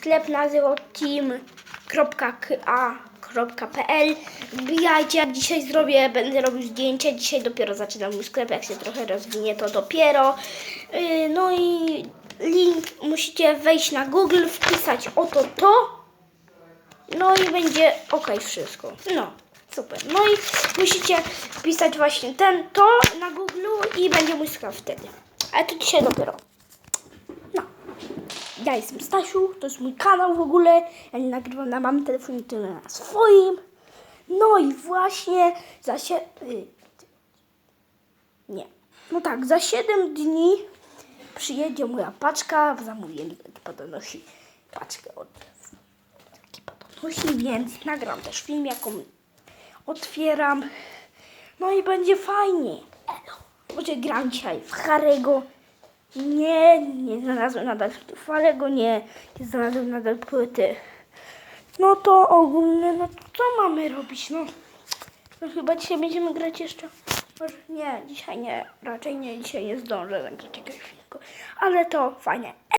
sklep nazywał team.ka.pl Wbijajcie, dzisiaj zrobię, będę robił zdjęcia, dzisiaj dopiero zaczynam mój sklep, jak się trochę rozwinie to dopiero. Yy, No i link musicie wejść na Google, wpisać oto to no i będzie ok wszystko. No, super. No i musicie wpisać właśnie ten, to na Google i będzie mój sklep wtedy. Ale to dzisiaj dopiero. Ja jestem Stasiu, to jest mój kanał w ogóle. Ja nie nagrywam na mam telefonie, tylko na swoim. No i właśnie za się... y, Nie. No tak, za 7 dni przyjedzie moja paczka. Zamówię podonosi paczkę od taki podonosi, więc nagram też film, jaką otwieram. No i będzie fajnie. Elo. Może gram dzisiaj w Harego. Nie, nie znalazłem nadal Harego, nie, nie znalazłem nadal płyty. No to ogólnie, no co mamy robić, no? No chyba dzisiaj będziemy grać jeszcze. Może nie, dzisiaj nie, raczej nie, dzisiaj nie zdążę zagrać jakiegoś filmu. Ale to fajnie.